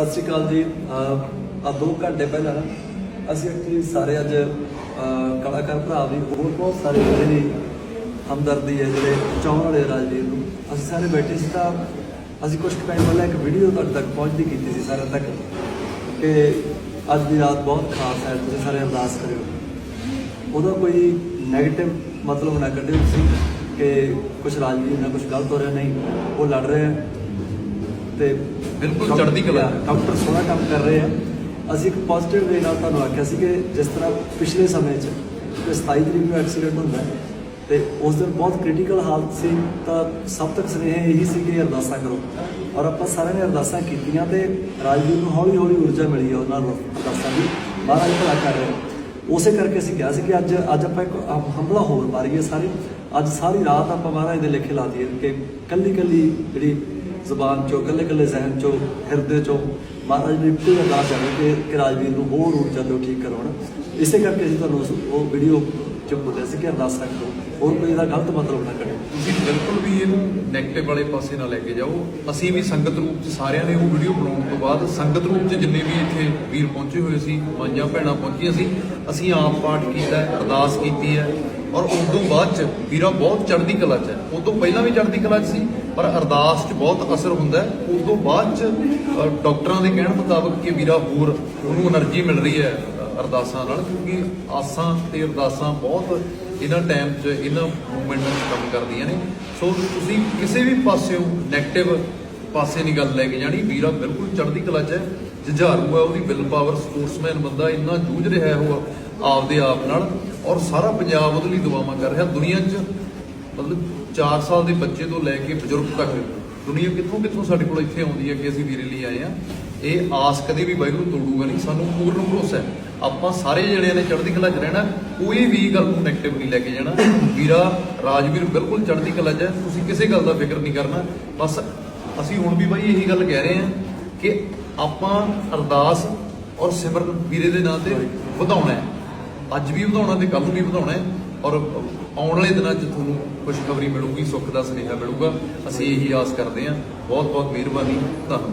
ਸਤਿ ਸ਼੍ਰੀ ਅਕਾਲ ਜੀ। ਆ ਦੋ ਘੰਟੇ ਪਹਿਲਾਂ ਨਾ, ਅਸੀਂ ਐਕਚੁਅਲੀ ਸਾਰੇ ਅੱਜ ਕਲਾਕਾਰ ਭਰਾ ਵੀ ਹੋਰ ਬਹੁਤ ਸਾਰੇ ਜਿਹੜੇ ਹਮਦਰਦੀ ਹੈ, ਜਿਹੜੇ ਚਾਹਣ ਵਾਲੇ ਰਾਜਵੀਰ ਨੂੰ, ਅਸੀਂ ਸਾਰੇ ਬੈਠੇ ਸੀ ਤਾਂ ਅਸੀਂ ਕੁਝ ਟਾਈਮ ਪਹਿਲਾਂ ਇੱਕ ਵੀਡੀਓ ਤੁਹਾਡੇ ਤੱਕ ਪਹੁੰਚਦੀ ਕੀਤੀ ਸੀ ਸਾਰਿਆਂ ਤੱਕ ਕਿ ਅੱਜ ਦੀ ਰਾਤ ਬਹੁਤ ਖਾਸ ਹੈ, ਤੁਸੀਂ ਸਾਰੇ ਅਰਦਾਸ ਕਰਿਓ। ਉਹਦਾ ਕੋਈ 네ਗੇਟਿਵ ਮਤਲਬ ਨਾ ਕੱਢਿਓ ਤੁਸੀਂ ਕਿ ਕੁਝ ਰਾਜਵੀਰ ਨਾਲ ਕੁਝ ਗਲਤ ਹੋ ਰਿਹਾ, ਨਹੀਂ, ਉਹ ਲੜ ਰਹੇ ਤੇ ਬਿਲਕੁਲ ਚੜ੍ਹਦੀ ਕਲਾ। ਡਾਕਟਰ ਸੋਹਣਾ ਕੰਮ ਕਰ ਰਹੇ ਆ। ਅਸੀਂ ਇੱਕ ਪੋਜ਼ਿਟਿਵ ਵੇ ਨਾਲ ਤੁਹਾਨੂੰ ਆਖਿਆ ਸੀ ਕਿ ਜਿਸ ਤਰ੍ਹਾਂ ਪਿਛਲੇ ਸਮੇਂ 'ਚ ਕਿ 27 ਤਰੀਕ ਨੂੰ ਐਕਸੀਡੈਂਟ ਹੁੰਦਾ ਤੇ ਉਸ ਦਿਨ ਬਹੁਤ ਕ੍ਰਿਟੀਕਲ ਹਾਲਤ ਸੀ ਤਾਂ ਸਭ ਤੱਕ ਸੁਨੇਹਾ ਇਹੀ ਸੀ ਕਿ ਅਰਦਾਸਾਂ ਕਰੋ। ਔਰ ਆਪਾਂ ਸਾਰਿਆਂ ਨੇ ਅਰਦਾਸਾਂ ਕੀਤੀਆਂ ਤੇ ਰਾਜਵੀਰ ਨੂੰ ਹੌਲੀ ਹੌਲੀ ਊਰਜਾ ਮਿਲੀ ਹੈ ਉਹਨਾਂ ਨੂੰ ਅਰਦਾਸਾਂ ਦੀ। ਮਹਾਰਾਜ ਭਲਾ ਕਰ ਰਹੇ ਉਸੇ ਕਰਕੇ ਅਸੀਂ ਕਿਹਾ ਸੀ ਕਿ ਅੱਜ ਅੱਜ ਆਪਾਂ ਇੱਕ ਹਮ- ਹਮਲਾ ਹੋਰ ਮਾਰੀਏ ਸਾਰੀ। ਅੱਜ ਸਾਰੀ ਰਾਤ ਆਪਾਂ ਮਹਾਰਾਜ ਦੇ ਲੇਖੇ ਲਾ ਦਈਏ ਕਿ ਕੱਲੀ ਕੱਲੀ ਜਿਹੜੀ ਜ਼ਬਾਨ ਚੋਂ ਕੱਲੇ ਕੱਲੇ ਜ਼ਹਿਨ ਚੋਂ, ਹਿਰਦੇ ਚੋਂ, ਮਹਾਰਾਜ ਨੇ ਇੱਕੋ ਹੀ ਅਰਦਾਸ ਹੈ ਕਿ ਕਿ ਰਾਜਵੀਰ ਨੂੰ ਹੋਰ ਰੂਪ ਤੋਂ ਠੀਕ ਕਰਵਾਉਣ। ਇਸੇ ਕਰਕੇ ਅਸੀਂ ਤੁਹਾਨੂੰ ਉਹ ਵੀਡੀਓ ਚ ਬੋਲਿਆ ਸੀ ਕਿ ਅਰਦਾਸਾਂ ਕਰੋ ਹੋਰ ਕੋਈ ਇਹਦਾ ਗਲਤ ਮਤਲਬ ਨਾ ਕਰੇ ਤੁਸੀਂ ਬਿਲਕੁਲ ਵੀ ਇਹਨੂੰ 네ਗੇਟਿਵ ਵਾਲੇ ਪਾਸੇ ਨਾ ਲੈ ਕੇ ਜਾਓ। ਅਸੀਂ ਵੀ ਸੰਗਤ ਰੂਪ ਚ ਸਾਰਿਆਂ ਨੇ ਉਹ ਵੀਡੀਓ ਬਣਾਉਣ ਤੋਂ ਬਾਅਦ ਸੰਗਤ ਰੂਪ ਚ ਜਿੰਨੇ ਵੀ ਇੱਥੇ ਵੀਰ ਪਹੁੰਚੇ ਹੋਏ ਸੀ ਮਾਂਜਾਂ ਭੈਣਾਂ ਪਹੁੰਚੀਆਂ ਸੀ, ਅਸੀਂ ਆਪ ਪਾਠ ਕੀਤਾ, ਅਰਦਾਸ ਕੀਤੀ ਹੈ। ਔਰ ਉਸ ਤੋਂ ਬਾਅਦ ਚ ਵੀਰਾ ਬਹੁਤ ਚੜ੍ਹਦੀ ਕਲਾ ਚ ਹੈ। ਉਸ ਤੋਂ ਪਹਿਲਾਂ ਵੀ ਚੜ੍ਹਦੀ ਕਲਾ ਚ ਸੀ, ਪਰ ਅਰਦਾਸ ਚ ਬਹੁਤ ਅਸਰ ਹੁੰਦਾ ਉਸ ਤੋਂ ਬਾਅਦ ਚ ਡਾਕਟਰਾਂ ਦੇ ਕਹਿਣ ਮੁਤਾਬਕ ਕਿ ਵੀਰਾ ਹੋਰ, ਉਹਨੂੰ એનર્ਜੀ ਮਿਲ ਰਹੀ ਹੈ ਅਰਦਾਸਾਂ ਨਾਲ, ਕਿਉਂਕਿ ਆਸਾਂ ਤੇ ਅਰਦਾਸਾਂ ਬਹੁਤ ਇਹਨਾਂ ਟਾਈਮ 'ਚ, ਇਹਨਾਂ ਮੂਵਮੈਂਟ 'ਚ ਕੰਮ ਕਰਦੀਆਂ ਨੇ। ਸੋ ਤੁਸੀਂ ਕਿਸੇ ਵੀ ਪਾਸਿਓਂ ਨੈਗੇਟਿਵ ਪਾਸੇ ਨਹੀਂ ਗੱਲ ਲੈ ਕੇ ਜਾਣੀ, ਵੀਰਾ ਬਿਲਕੁਲ ਚੜ੍ਹਦੀ ਕਲਾ 'ਚ ਹੈ। ਜੁਝਾਰੂ ਹੈ, ਉਹਦੀ ਵਿਲ ਪਾਵਰ ਸਪੋਰਟਸਮੈਨ ਬੰਦਾ ਇੰਨਾ ਜੂਝ ਰਿਹਾ ਹੈ ਆਪਦੇ ਆਪ ਨਾਲ ਔਰ ਸਾਰਾ ਪੰਜਾਬ ਉਹਦੇ ਲਈ ਦੁਆਵਾਂ ਕਰ ਰਿਹਾ। ਦੁਨੀਆ 'ਚ ਮਤਲਬ 4 ਸਾਲ ਦੇ ਬੱਚੇ ਤੋਂ ਲੈ ਕੇ ਬਜ਼ੁਰਗ ਤੱਕ ਦੁਨੀਆ ਕਿੱਥੋਂ ਕਿੱਥੋਂ ਸਾਡੇ ਕੋਲ ਇੱਥੇ ਆਉਂਦੀ ਹੈ ਕਿ ਅਸੀਂ ਵੀਰੇ ਲਈ ਆਏ ਆ ਇਹ ਆਸ ਕਦੇ ਵੀ ਵਾਹਿਗੁਰੂ ਤੋੜੂਗਾ ਨਹੀਂ। ਸਾਨੂੰ ਪੂਰਨ ਭਰੋਸਾ ਹੈ। ਆਪਾਂ ਸਾਰੇ ਜਣਿਆਂ ਨੇ ਚੜ੍ਹਦੀ ਕਲਾ 'ਚ ਰਹਿਣਾ। ਕੋਈ ਵੀ ਗੱਲ ਨੂੰ ਨੈਗੇਟਿਵ ਨਹੀਂ ਲੈ ਕੇ ਜਾਣਾ। ਵੀਰਾ ਰਾਜਵੀਰ ਬਿਲਕੁਲ ਚੜ੍ਹਦੀ ਕਲਾ 'ਚ ਹੈ। ਤੁਸੀਂ ਕਿਸੇ ਗੱਲ ਦਾ ਫਿਕਰ ਨਹੀਂ ਕਰਨਾ। ਬਸ ਅਸੀਂ ਹੁਣ ਵੀ ਬਾਈ ਇਹੀ ਗੱਲ ਕਹਿ ਰਹੇ ਹਾਂ ਕਿ ਆਪਾਂ ਅਰਦਾਸ ਔਰ ਸਿਮਰਨ ਵੀਰੇ ਦੇ ਨਾਂ ਤੇ ਵਧਾਉਣਾ ਹੈ। ਅੱਜ ਵੀ ਵਧਾਉਣਾ ਤੇ ਕੱਲ ਵੀ ਵਧਾਉਣਾ ਹੈ। ਔਰ ਆਉਣ ਵਾਲੇ ਦਿਨਾਂ 'ਚ ਤੁਹਾਨੂੰ ਖੁਸ਼ਖਬਰੀ ਮਿਲੂਗੀ, ਸੁੱਖ ਦਾ ਸੁਨੇਹਾ ਮਿਲੂਗਾ। ਅਸੀਂ ਇਹੀ ਆਸ ਕਰਦੇ ਹਾਂ। ਬਹੁਤ ਬਹੁਤ ਮਿਹਰਬਾਨੀ। ਧੰਨਵਾਦ।